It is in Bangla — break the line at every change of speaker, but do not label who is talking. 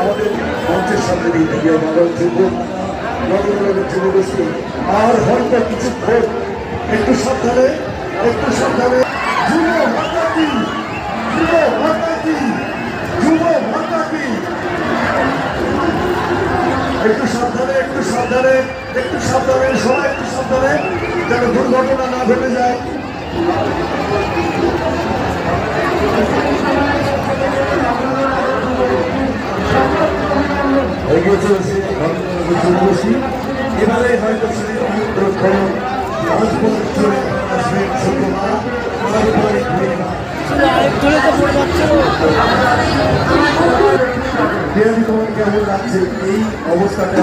আমাদের মঞ্চের সামনে দিয়ে থেকে আমাদের যুবক নগরের যুবগোষ্ঠী আর হয়তো কিছুক্ষণ একটু সাবধানে একটু সাবধানে যুব মাতা কি যুব মাতা কি যুব মাতা কি একটু সাবধানে একটু সাবধানে একটু সাবধানে সবাই একটু সাবধানে যেন দুর্ঘটনা না ঘটে যায়। এগিয়ে চলেছে যুবগোষ্ঠী এবারে হয়তো কেমন লাগছে? এই অবস্থাটা